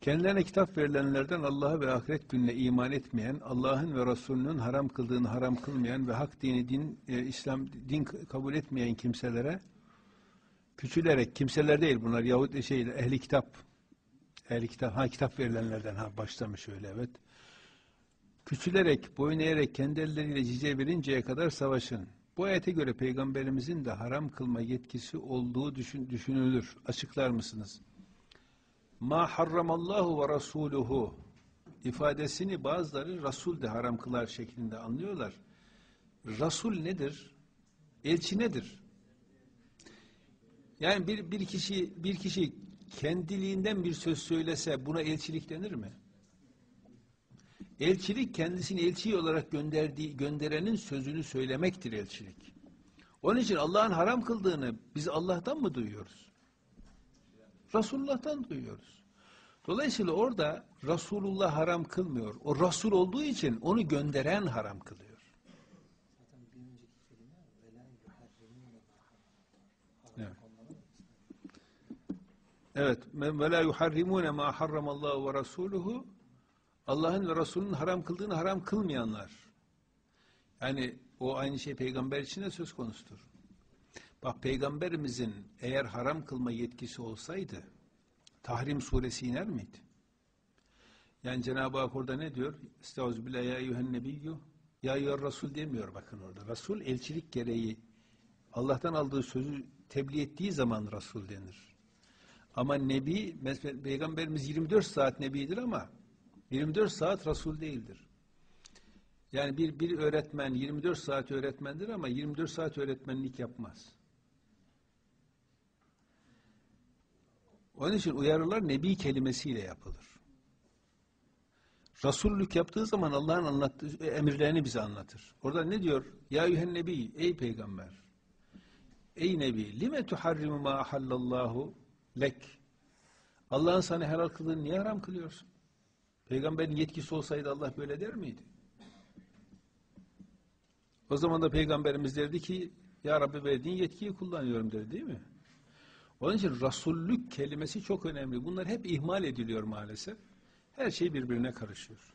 Kendilerine kitap verilenlerden Allah'a ve ahiret gününe iman etmeyen, Allah'ın ve Resulünün haram kıldığını haram kılmayan ve hak dini din, e, İslam din kabul etmeyen kimselere küçülerek, kimseler değil bunlar Yahudi şey, ehli kitap, ehli kitap, ha kitap verilenlerden ha başlamış öyle evet. Küçülerek, boyun eğerek kendi elleriyle cize verinceye kadar savaşın. Bu ayete göre peygamberimizin de haram kılma yetkisi olduğu düşün, düşünülür. Açıklar mısınız? Ma harramallahu ve rasuluhu ifadesini bazıları Rasul de haram kılar şeklinde anlıyorlar. Rasul nedir? Elçi nedir? Yani bir, bir kişi bir kişi kendiliğinden bir söz söylese buna elçilik denir mi? Elçilik kendisini elçi olarak gönderdiği gönderenin sözünü söylemektir elçilik. Onun için Allah'ın haram kıldığını biz Allah'tan mı duyuyoruz? Resulullah'tan duyuyoruz. Dolayısıyla orada Resulullah haram kılmıyor. O Resul olduğu için onu gönderen haram kılıyor. Evet. Evet. Ve la yuharrimune ma harramallahu ve rasuluhu Allah'ın ve Resulünün haram kıldığını haram kılmayanlar. Yani o aynı şey peygamber için de söz konusudur. Bak peygamberimizin eğer haram kılma yetkisi olsaydı Tahrim suresi iner miydi? Yani Cenab-ı Hak orada ne diyor? Estağfirullah ya eyyühen nebiyyü ya eyyühen Resul demiyor bakın orada. Resul elçilik gereği Allah'tan aldığı sözü tebliğ ettiği zaman Resul denir. Ama Nebi, Peygamberimiz 24 saat Nebidir ama 24 saat Resul değildir. Yani bir, bir öğretmen 24 saat öğretmendir ama 24 saat öğretmenlik yapmaz. Onun için uyarılar Nebi kelimesiyle yapılır. Resullük yaptığı zaman Allah'ın anlattığı emirlerini bize anlatır. Orada ne diyor? Ya yühen nebi, ey peygamber. Ey nebi, lime tuharrimu ma ahallallahu lek. Allah'ın sana helal kıldığını niye haram kılıyorsun? Peygamberin yetkisi olsaydı Allah böyle der miydi? O zaman da peygamberimiz derdi ki Ya Rabbi verdiğin yetkiyi kullanıyorum der değil mi? Onun için rasullük kelimesi çok önemli. Bunlar hep ihmal ediliyor maalesef. Her şey birbirine karışıyor.